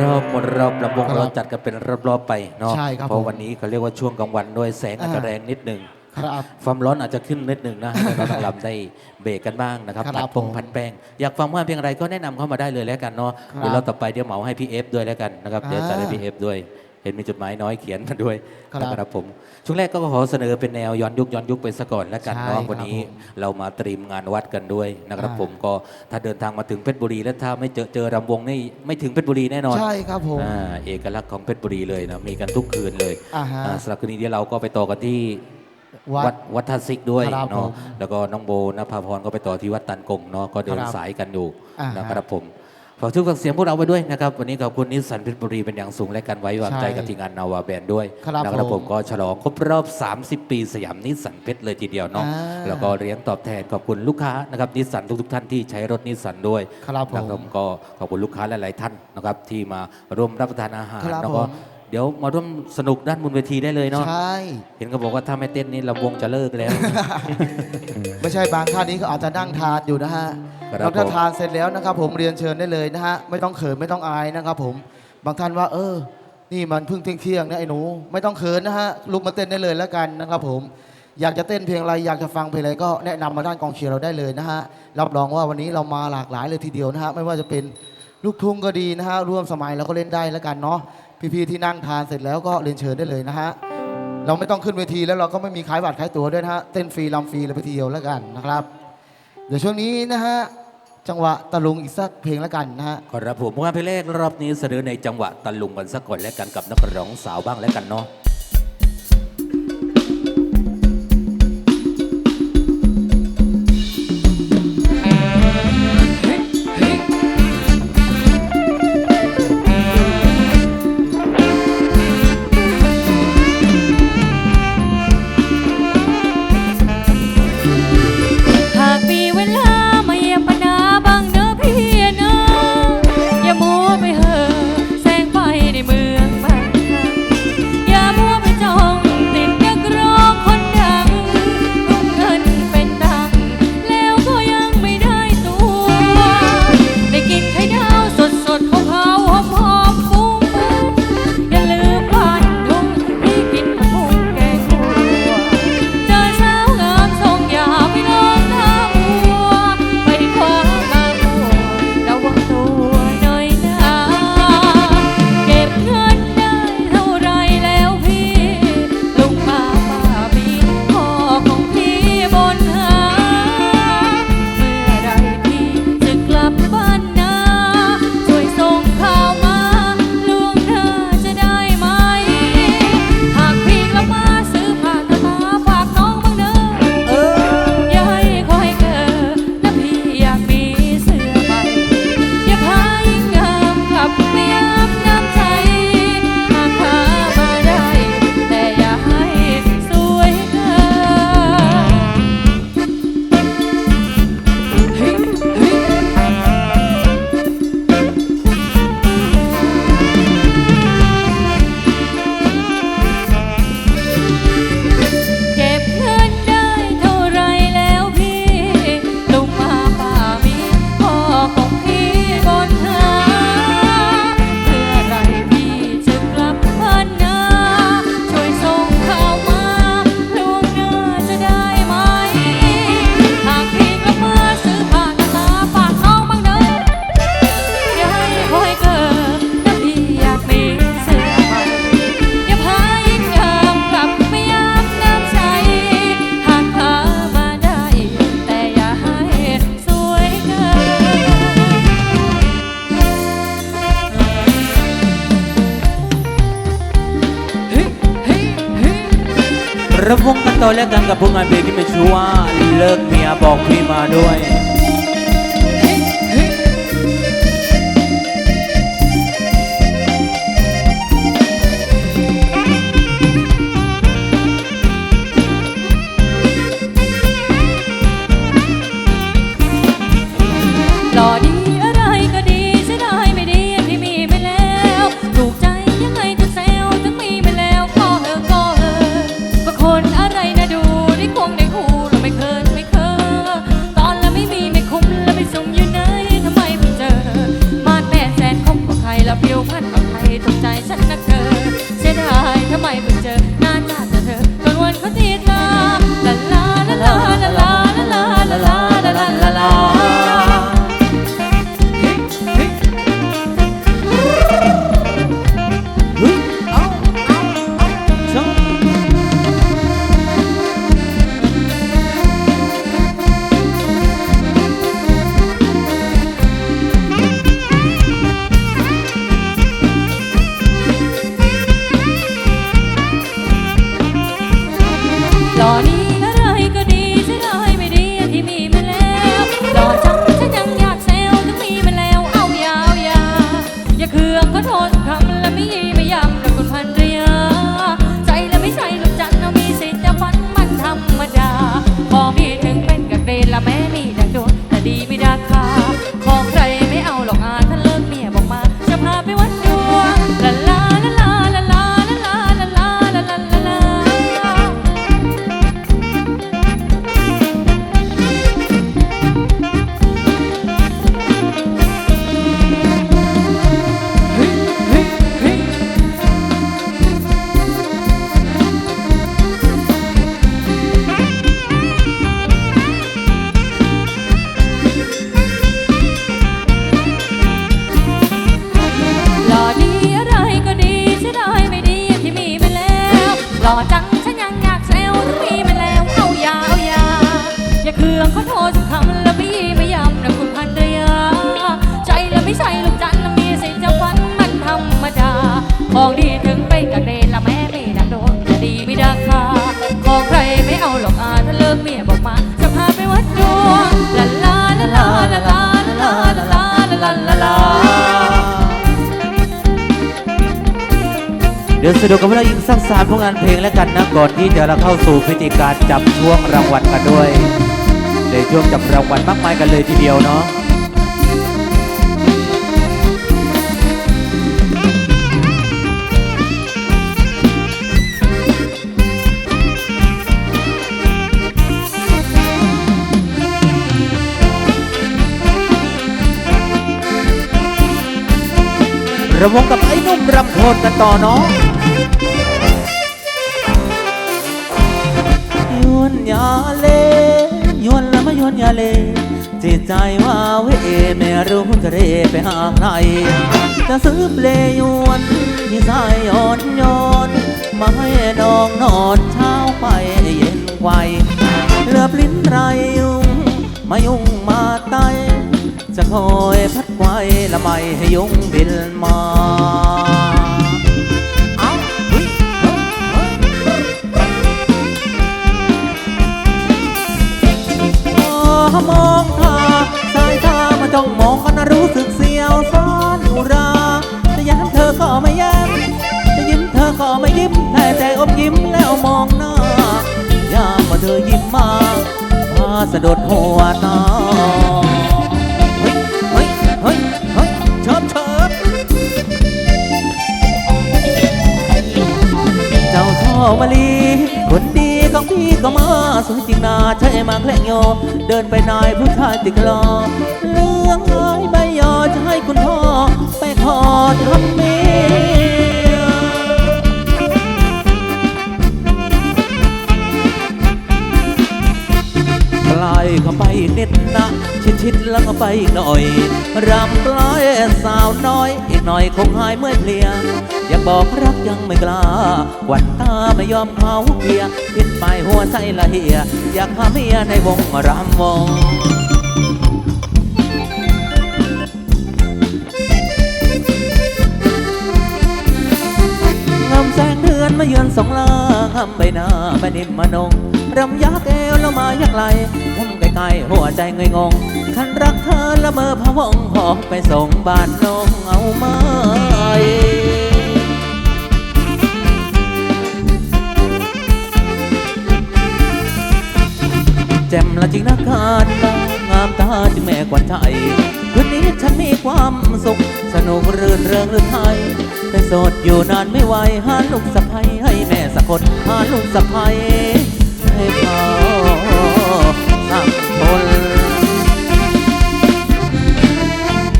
รอบหมดรอบลำวงครับเราจัดกันเป็นรอบๆไปเนาะใช่ครับเพราะผมวันนี้เขาเรียกว่าช่วงกลางวันด้วยแสงอาจจะอ่า แรงนิดหนึ่งครับ ความร้อนอาจจะขึ้นนิดหนึ่งนะให้เราทั้งลำได้เบรกกันบ้างนะครับครับผัดปงผมผัดแป้งอยากฟังว่าเพลงอะไรก็แนะนำเข้ามาได้เลยแล้วกันเนาะครับเดี๋ยวเราต่อไปเดี๋ยวเหมาให้พี่เอฟด้วยแล้วกันนะครับเดี๋ยวจะให้อ่าพี่เอฟด้วย เห็นมีจดหมายน้อยเขียนมาด้วยครับนะครับผมช่วงแรกก็ขอเสนอเป็นแนวย้อนยุคย้อนยุคไปซะก่อนแล้วกันใช่เนาะครับวันนี้ผมเรามาเตรียมงานวัดกันด้วยนะครับอ่า ผมก็ถ้าเดินทางมาถึงเพชรบุรี แล้วถ้าไม่เจอเจอรำวงนี่ไม่ถึงเพชรบุรีแน่นอนใช่ครับผม อ่าเอกลักษณ์ของเพชรบุรีเลยนะมีกันทุกคืนเลยอ่าฮะ อ่าสำหรับคืนนี้เดี๋ยวเราก็ไปต่อกันที่ วัวัด ดวัดท่าซิกด้วยครับเนาะผมแล้วก็น้องโบนภาพรก็ไปต่อที่วัดตันกงเนาะก็เดินครับสายกันอยู่อ่าฮะนะครับผม ฝากชื่อฝากเสียงพวกเราไว้ด้วยนะครับ วันนี้ขอบคุณนิสสันเพชรบุรีเป็นอย่างสูงและการไว้วางใจใช่กับทีมงานนาวาแบนด์ด้วยครับนะครับผมผมก็ฉลองครบรอบ 30 ปีสยามนิสสันเพชรเลยทีเดียวเนาะอ่าแล้วก็เลี้ยงตอบแทนขอบคุณลูกค้านะครับนิสสันทุกๆท่านที่ใช้รถนิสสันด้วยครับผมนะครับก็ขอบคุณลูกค้าหลายๆท่านนะครับที่มาร่วมรับประทานอาหารครับแล้วก็ ผม เดี๋ยวมาร่วมสนุกด้านบนเวทีได้เลยเนาะใช่ เห็นเขาบอกว่าถ้าไม่เต้นนี่ลำวงจะเลิกแล้ว ไม่ใช่บางท่านนี้ก็อาจจะนั่งทานอยู่นะฮะครับแล้วถ้าผม ทานเสร็จแล้วนะครับ ผมเรียนเชิญได้เลยนะฮะไม่ต้องเขินไม่ต้องอายนะครับ ผมบางท่านว่า เออ นี่มันเพิ่งเที่ยงเที่ยงๆนะไอ้หนู ไม่ต้องเขินนะฮะลุกมาเต้นได้เลยแล้วกันนะครับ ผม อยากจะเต้นเพลงอะไรอยากจะฟังเพลงอะไรก็แนะนำมาด้านกองเชียร์เราได้เลยนะฮะรับรองว่าวันนี้เรามาหลากหลายเลยทีเดียวนะฮะไม่ว่าจะเป็นลูกทุ่งก็ดีนะฮะร่วมสมัยเราก็เล่นได้แล้วกันเนาะ พี่ๆที่นั่งทานเสร็จแล้วก็เรียนเชิญได้เลยนะฮะเราไม่ต้องขึ้นเวทีแล้วเราก็ไม่มีขายบัตรขายตั๋วด้วยนะฮะเต้นฟรีลำฟรีเลยไปทีเดียวแล้วกันนะครับ เดี๋ยวช่วงนี้นะฮะจังหวะตะลุงอีกสักเพลงแล้วกันนะฮะขอรับผมงานเพลงแรกรอบนี้เสนอในจังหวะตะลุงกันสักก่อนแล้วกันกับนักร้องสาวบ้างแล้วกันเนาะ ระวงกันตอและกันกับพวกงานเบรกที่ไม่ชัวเลิกเมียบอกพี่มาด้วย พันกับใครถูกใจฉันนักเธอเสียดายทำไมเพิ่งเจอ 我等 เดี๋ยวสะดวกกับเราอีกสักสามผลงานเพลงแล้วกันนะก่อนที่จะเราเข้าสู่พิธีการจับช่วงรางวัลกันด้วยในช่วงจับรางวัลมากมายกันเลยทีเดียวเนาะระวงกับไอ้นุ่มรำโทนกันต่อเนาะ ยวนยาเลยวนล้วมายวนยาเล จิตใจว่าเวไม่รู้จะเรไปหาใครจะซื้อเปลยวนที่สายอ่อนโยนมาให้น้องนอนเช้าไปเย็นไวเหลือบลิ้นไรยุงมายุ่งมาไตจะคอยพัดไว้ละไม่ให้ยุงบินมาามองทาสายตามาจ้องมองกันรู้สึกเสียวซ้อนอุราจะย้ำเธอก็ไม่ย้ำจะยิ้มเธอก็ไม่ยิ้มแต่แต่อมยิ้มแล้วมองหน้ายามมาเธอยิ้มมาพาสะดุดหัวตา สวยจริงนาใช่มาแกล้งโย เดินไปนายผู้ชายติดกลอเรื่องหายใบยอจะให้คุณพ่อ ไปขอทำเมียใกลเข้าไปนิดนะ ชิดชิดๆแล้วก็ไปหน่อยรำกลายสาวน้อย หน่อยคงหายเมื่อเพลีย อยากบอกรักยังไม่กล้าหวันตาไม่ยอมเขาเกียคิดไปหัวใจละเหีย อยากพาเมียในวงรำวงงามแส อนมาเยือนสองลางามใบหน้าแม่นิ่มมานงรำยักเอวแล้วมายักไหลทำใกล้ๆหัวใจเงยงง คันรักเธอละเมอพะวงหอบไปส่งบ้านน้องเอาไหมแจ่มละจริงนะการงามตาจึงแม่กวนใจ คืนนี้ฉันมีความสุข สนุกรื่นเริงหรือไทยแต่โสดอยู่นานไม่ไหวหาลูกสะใภ้ให้แม่สะกดหาลูกสะใภ้ให้เขา